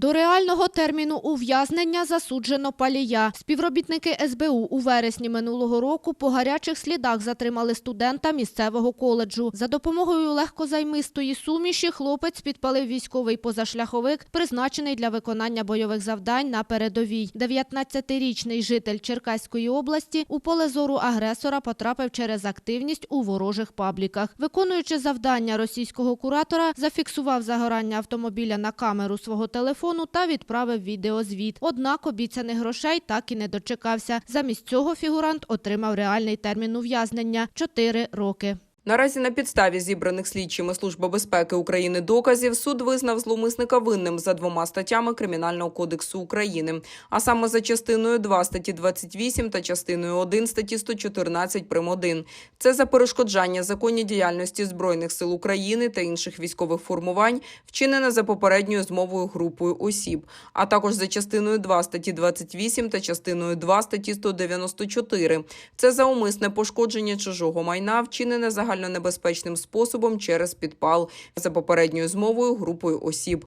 До реального терміну ув'язнення засуджено палія. Співробітники СБУ у вересні минулого року по гарячих слідах затримали студента місцевого коледжу. За допомогою легкозаймистої суміші хлопець підпалив військовий позашляховик, призначений для виконання бойових завдань на передовій. 19-річний житель Черкаської області у поле зору агресора потрапив через активність у ворожих пабліках. Виконуючи завдання російського куратора, зафіксував загорання автомобіля на камеру свого телефону та відправив відеозвіт. Однак обіцяних грошей так і не дочекався. Замість цього фігурант отримав реальний термін ув'язнення – 4 роки. Наразі на підставі зібраних слідчими Служби безпеки України доказів суд визнав зловмисника винним за двома статтями Кримінального кодексу України, а саме за частиною 2 статті 28 та частиною 1 статті 114 прим. 1. Це за перешкоджання законній діяльності Збройних сил України та інших військових формувань, вчинене за попередньою змовою групою осіб, а також за частиною 2 статті 28 та частиною 2 статті 194. Це за умисне пошкодження чужого майна, вчинене загальнонебезпечним способом через підпал за попередньою змовою групою осіб.